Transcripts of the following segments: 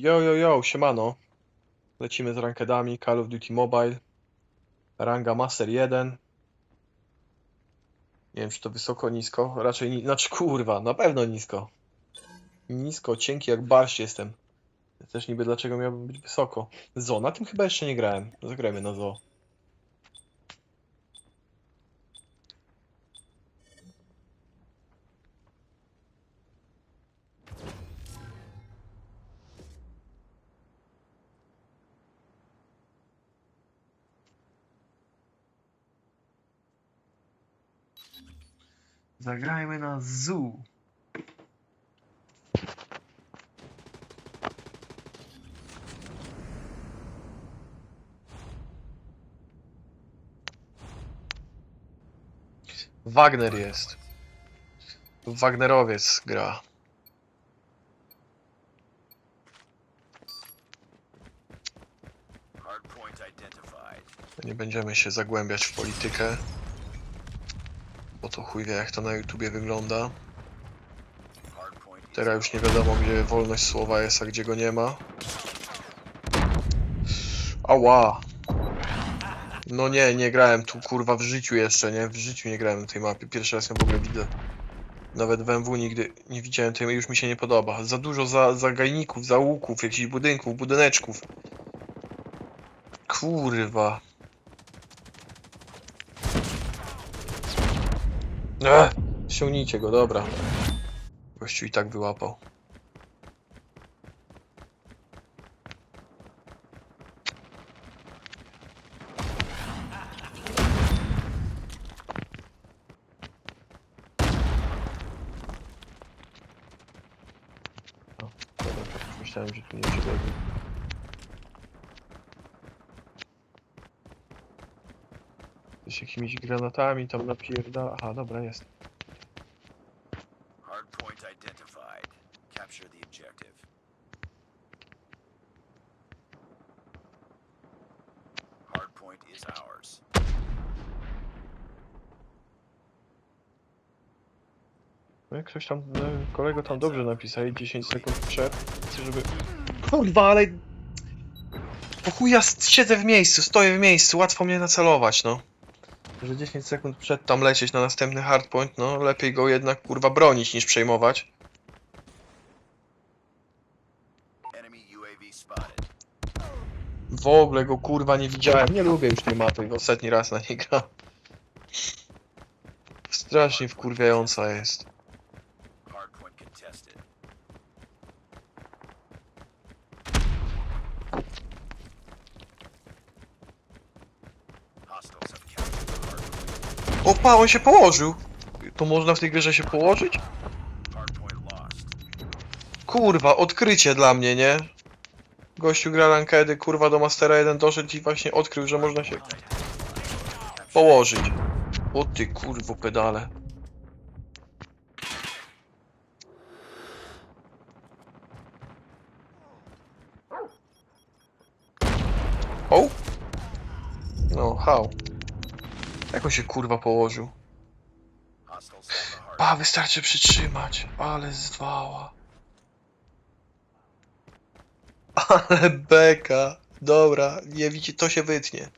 Yo, yo, yo, siemano. Lecimy z rankedami Call of Duty Mobile. Ranga Master 1. Nie wiem, czy to wysoko, nisko. Raczej, ni znaczy kurwa, na pewno nisko. Nisko, cienki jak barszcz jestem. Też niby dlaczego miałbym być wysoko. Zo, na tym chyba jeszcze nie grałem. Zagrajmy na zo. Zagrajmy na zoo. Wagner jest. Wagnerowiec gra. Nie będziemy się zagłębiać w politykę. To chuj wie jak to na YouTubie wygląda. Teraz już nie wiadomo gdzie wolność słowa jest, a gdzie go nie ma. Ała! No nie, nie grałem tu kurwa w życiu jeszcze, nie? W życiu nie grałem na tej mapie. Pierwszy raz ją w ogóle widzę. Nawet w MW nigdy nie widziałem tej, już mi się nie podoba. Za dużo za, zagajników, załuków, jakichś budynków, budyneczków. Kurwa. Ech, ściągnijcie go, dobra. Gościu i tak wyłapał. O, dobra, tak myślałem, że tu nie przebiegł. Z jakimiś granatami tam napierdala. Aha, dobra, jest. hardpoint identified. Capture the objective. Hardpoint is ours. No jak ktoś tam, no, kolego tam dobrze napisał, 10 sekund przed, chcę, żeby... Kurwa, ale... Po chuj ja s- siedzę w miejscu, stoję w miejscu, łatwo mnie nacelować, no. Że 10 sekund przed tam lecieć na następny hardpoint, no lepiej go jednak kurwa bronić niż przejmować. W ogóle go kurwa nie widziałem, nie lubię już tej mapy, ostatni raz na niej gram. Strasznie wkurwiająca jest. Opa, on się położył! To można w tej grze się położyć? Kurwa, odkrycie dla mnie, nie? Gościu gra rankedy, kurwa do Mastera 1 doszedł i właśnie odkrył, że można się położyć. O ty kurwo pedale. O! No, how? Jak on się kurwa położył? Hostiles have the hard. A, wystarczy przytrzymać. Ale zwała. Ale beka. Dobra, nie widzi, to się wytnie.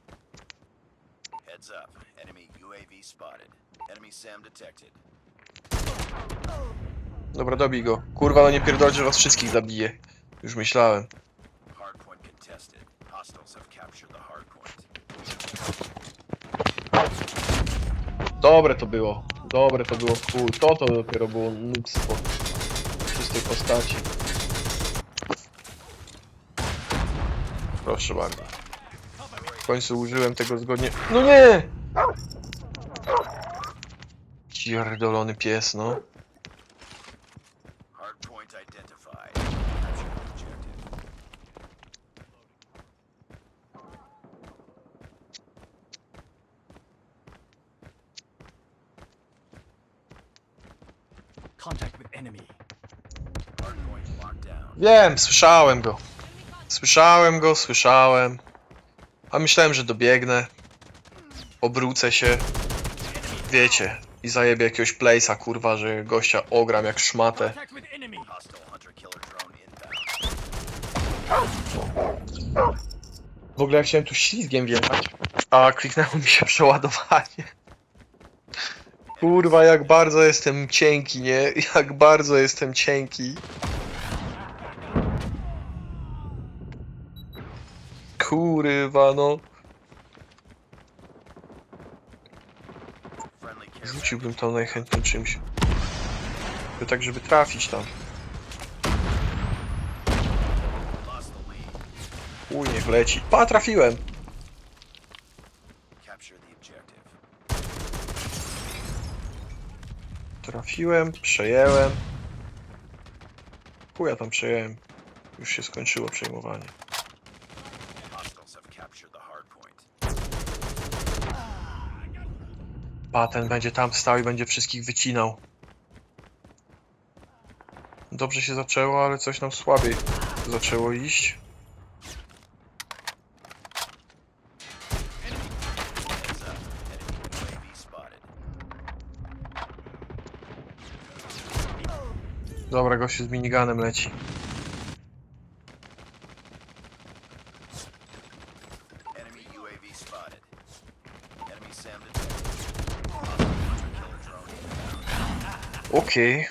Dobra, dobij go. Kurwa, no nie pierdolę, że was wszystkich zabije. Już myślałem. Hardpoint contested. Hostiles have captured the hardpoint. Dobre to było. Dobre to było chuj. To to dopiero było nubstwo. W czystej postaci. Proszę bardzo. W końcu użyłem tego zgodnie... No nie! Pierdolony pies, no. Hardpoint identified. Capture the objective. Contact with enemy. Hardpoint locked down. Wiem, słyszałem go. Słyszałem go, słyszałem. A myślałem, że dobiegnę. Obrócę się. Wiecie. I zajebie jakiegoś place'a, kurwa, że gościa ogram jak szmatę. W ogóle ja chciałem tu ślizgiem wjechać, a kliknęło mi się przeładowanie. Kurwa, jak bardzo jestem cienki, nie? Jak bardzo jestem cienki. Kurwa, no. Rzuciłbym to najchętniej czymś. Tylko tak, żeby trafić tam. Uj, niech leci. Pa, trafiłem! Trafiłem, przejęłem. Chuja tam przejęłem. Już się skończyło przejmowanie. Pa, ten będzie tam stał i będzie wszystkich wycinał. Dobrze się zaczęło, ale coś nam słabiej zaczęło iść. Dobra, gościu z miniganem leci. Enemy UAV spotted. Enemy SAM detected. Hostile hunter-killer drone inbound. Okej.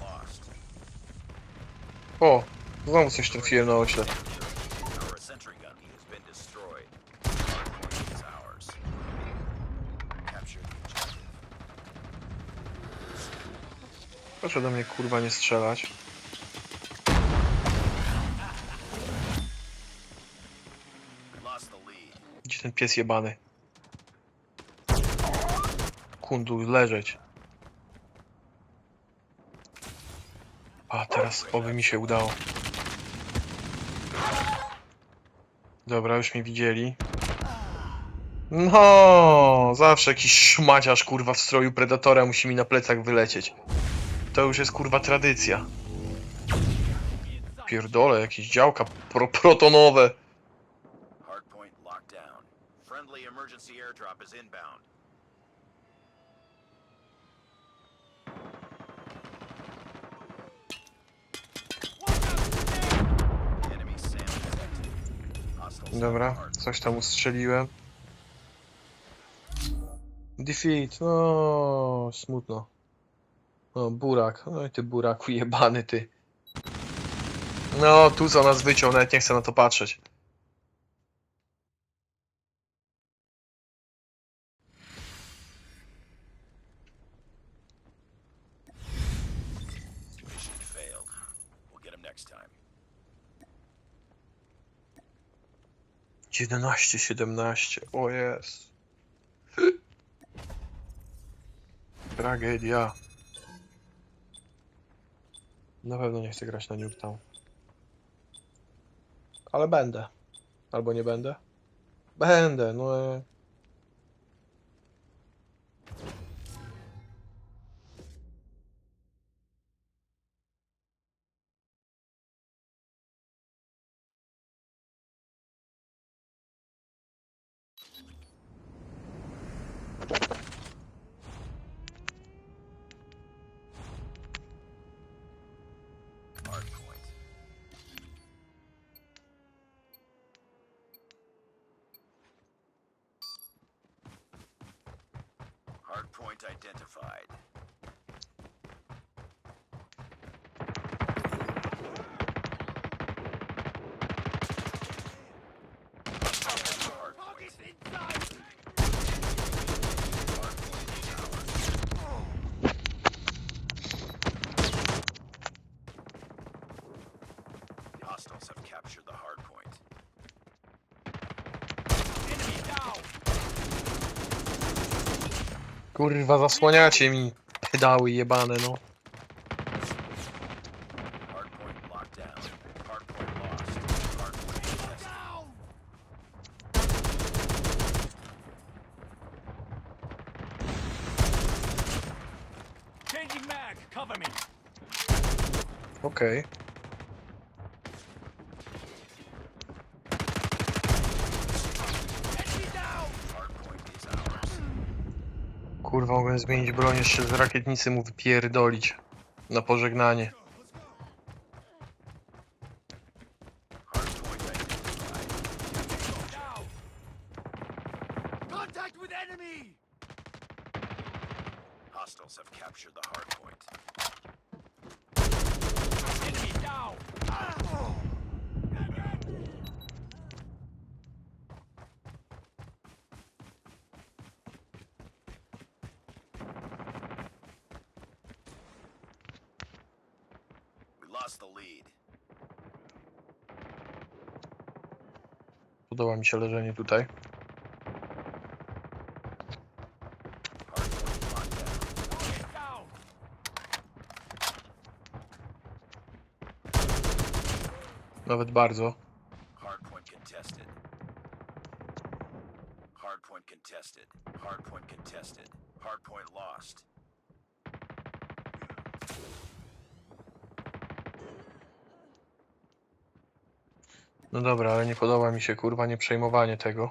Lost. O, znowu coś trafiłem na ośle. Proszę do mnie kurwa nie strzelać. Gdzie ten pies jebany? Kundu, leżeć. A, teraz oby mi się udało. Dobra, już mnie widzieli. No, zawsze jakiś szmaciarz kurwa w stroju Predatora musi mi na plecach wylecieć. To już jest kurwa tradycja. Pierdole, jakieś działka pro protonowe. Friendly emergency airdrop is inbound. Dobra, coś tam ustrzeliłem. Defeat, no smutno. No, burak, no i ty buraku jebany ty. No, tu co nas wyciął, nawet nie chcę na to patrzeć. 11, 17, o jest. Tragedia. Na pewno nie chcę grać na Nuketown. Ale będę. Albo nie będę. Będę, no. Identified. Kurwa, zasłaniacie mi pedały jebane, no. Point locked down. Hard point lost. Hard point contested. Changing mag, cover me. Okej. Enemy down. Hard point is ours. Kurwa, mogłem zmienić broń jeszcze z rakietnicy mu wypierdolić. Na pożegnanie. Hardpoint identified. Contact with enemy! Hostiles have captured the hardpoint. Enemy down! We lost the lead. Podoba mi się leżenie tutaj. Nawet bardzo. Hardpoint contested. Hardpoint contested. Hardpoint contested. Hardpoint lost. No dobra, ale nie podoba mi się kurwa nie przejmowanie tego.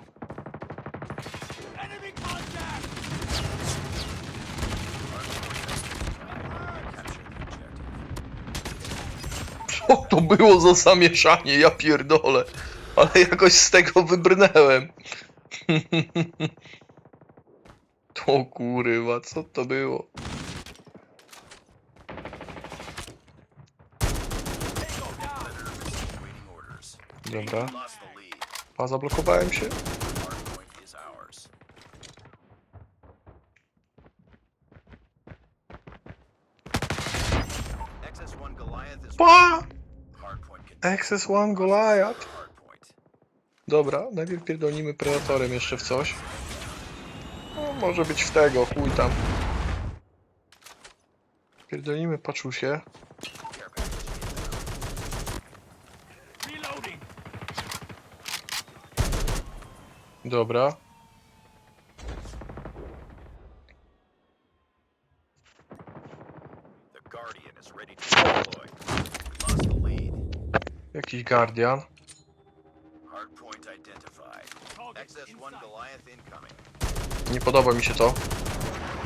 Co to było za zamieszanie, ja pierdolę. Ale jakoś z tego wybrnęłem. To kurwa, co to było? Dobra. A zablokowałem się? Ours. XS1 Goliath Pa! Dobra, najpierw pierdolnimy Predatorem jeszcze w coś. No, może być w tego, chuj tam. Pierdolimy paczusie. Care package inbound. Reloading! Dobra. The Guardian is ready to deploy. We lost the lead. Jakiś Guardian. Hardpoint identified. Target XS1 inside. Goliath incoming. Nie podoba mi się to.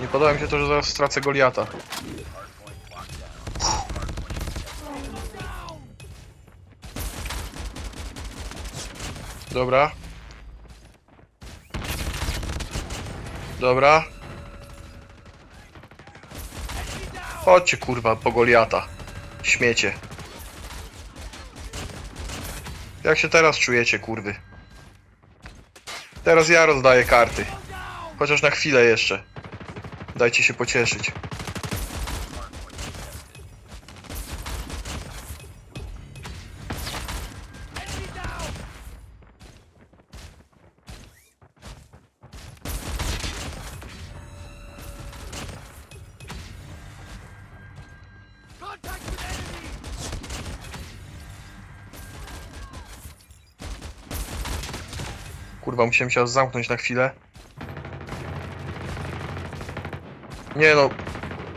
Nie podoba mi się to, że zaraz stracę Goliata. Dobra. Dobra. Chodźcie kurwa po Goliata. Śmiecie. Jak się teraz czujecie, kurwy? Teraz ja rozdaję karty. Chociaż na chwilę jeszcze. Dajcie się pocieszyć. Kurwa, musiałem się zamknąć na chwilę. Nie no.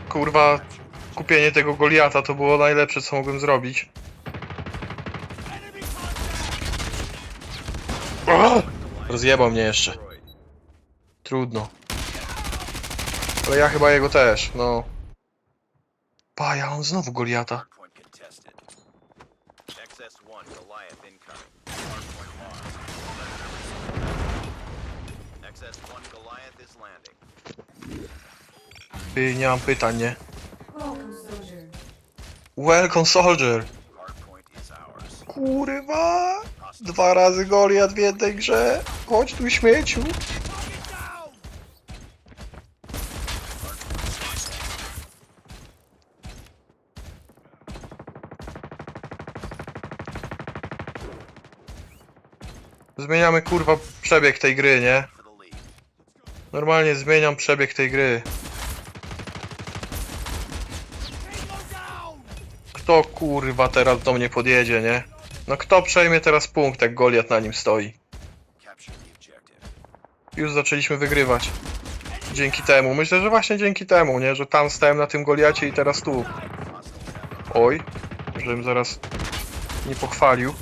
Kurwa, kupienie tego Goliata to było najlepsze, co mogłem zrobić. Ugh! Rozjebał mnie jeszcze. Trudno. Ale ja chyba jego też, no. Pa, ja on znowu Goliata. Hardpoint contested. XS1 Goliath incoming. Hardpoint lost. XS1 Goliath is landing. Ty, nie mam pytań, nie? Welcome, soldier. Kurwa! Dwa razy Goliat w jednej grze. Chodź tu śmieciu. Zmieniamy kurwa przebieg tej gry, nie? Normalnie zmieniam przebieg tej gry. Kto kurwa teraz do mnie podjedzie, nie? No kto przejmie teraz punkt, jak Goliat na nim stoi? Już zaczęliśmy wygrywać. Dzięki temu. Myślę, że właśnie dzięki temu, nie? Że tam stałem na tym Goliacie i teraz tu. Oj, żebym zaraz nie pochwalił.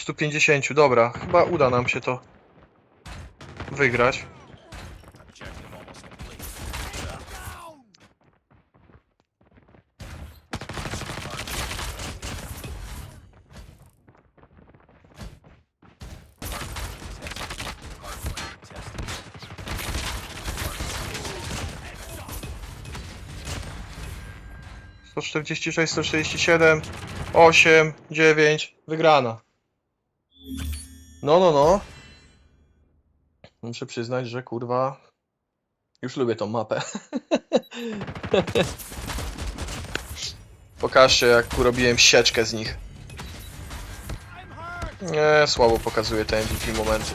150, dobra. Chyba uda nam się to wygrać. Complete. Down! Hardpoint contested. 146, 147, 8, 9, wygrana. No, no, no. Muszę przyznać, że kurwa. Już lubię tą mapę. Pokażcie, jak robiłem sieczkę z nich. Nie, słabo pokazuje te MVP momenty.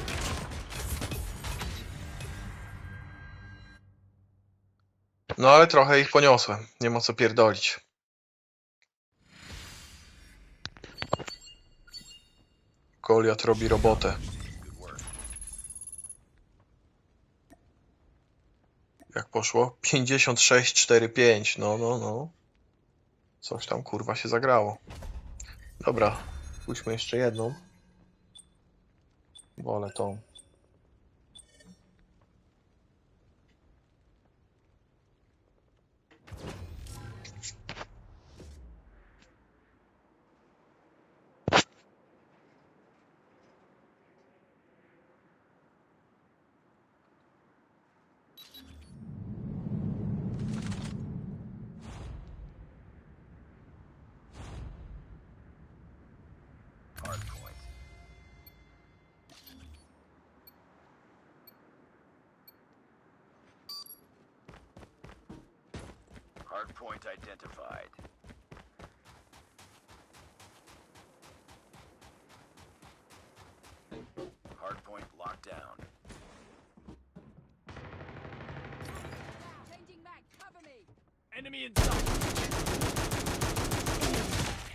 No ale trochę ich poniosłem. Nie ma co pierdolić. Goliat robi robotę. Jak poszło? 56-4-5. No, no, no. Coś tam kurwa się zagrało. Dobra, pójdźmy jeszcze jedną. Wolę tą. Hardpoint. Identified. Hardpoint locked down. Enemy in sight!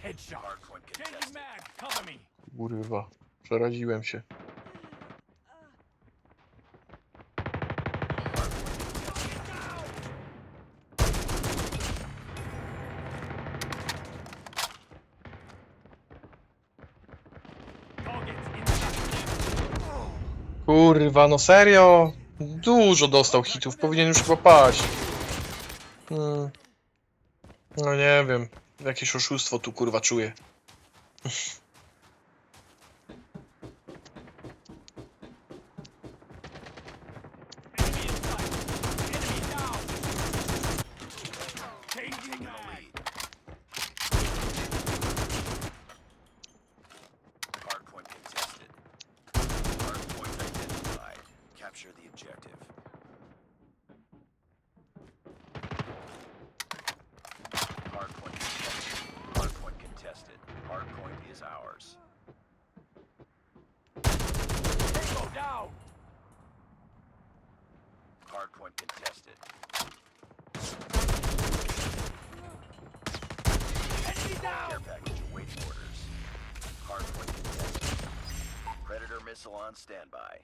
Headshot! Changing mag, cover me! Kurwa, przeraziłem się. Kurwa, no serio? Dużo dostał hitów, powinien już chyba paść. Hmm. No nie wiem, jakieś oszustwo tu kurwa czuję. Enemy in sight! Enemy down! Changing mag! Hardpoint contested. Hardpoint identified. Capture the objective. Hardpoint contested. Hardpoint contested. Hardpoint is ours. Tango down! Hardpoint contested. Enemy Care down! package awaiting orders. Hardpoint contested. Predator missile on standby.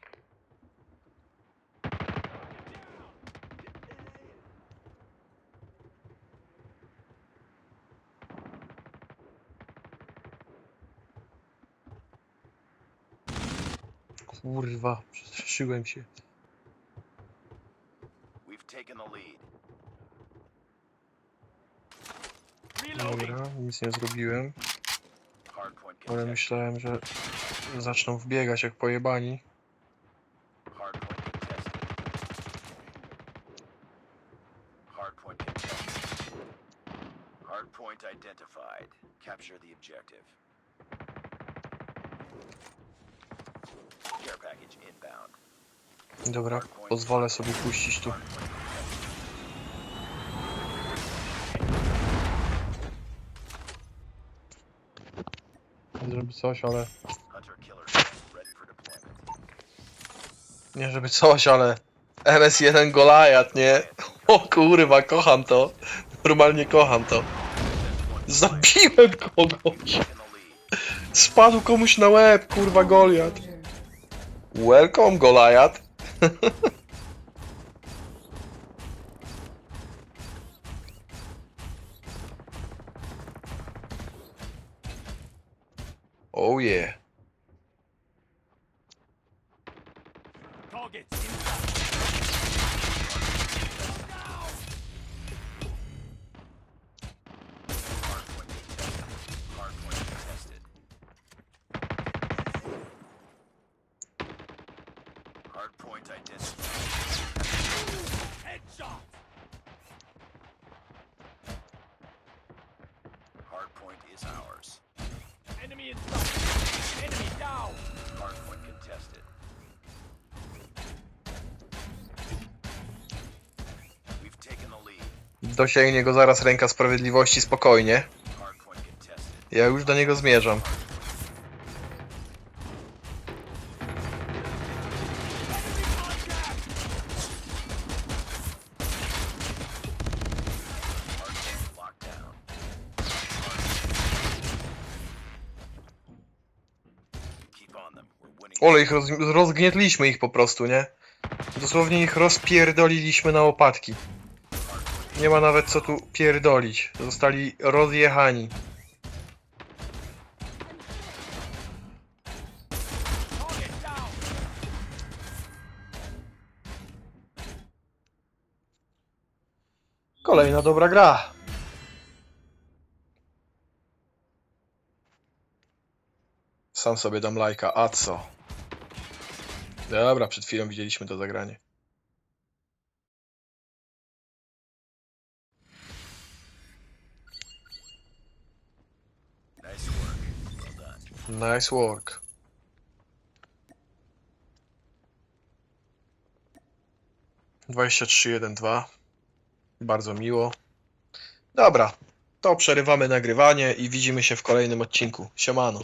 Kurwa, przestraszyłem się. We've taken the lead. Dobra, nic nie zrobiłem, ale myślałem, że zaczną wbiegać jak pojebani. Hardpoint identified. Capture the objective. Care package inbound. Dobra, pozwolę sobie puścić tu. Żeby coś, ale... nie żeby coś, ale MS1 Goliat, nie? O kurwa, kocham to. Normalnie kocham to. Zabiłem kogoś. Spadł komuś na łeb, kurwa Goliat. Welcome Goliat. oh yeah. Dosięgnie go zaraz ręka sprawiedliwości spokojnie. Ja już do niego zmierzam. Ole, ich roz, rozgnietliśmy ich po prostu, nie? Dosłownie ich rozpierdoliliśmy na łopatki. Nie ma nawet co tu pierdolić. Zostali rozjechani. Kolejna dobra gra. Sam sobie dam lajka, a co? Dobra, przed chwilą widzieliśmy to zagranie. Nice work. Dwadzieścia trzy jeden dwa. Bardzo miło. Dobra, to przerywamy nagrywanie i widzimy się w kolejnym odcinku. Siemano.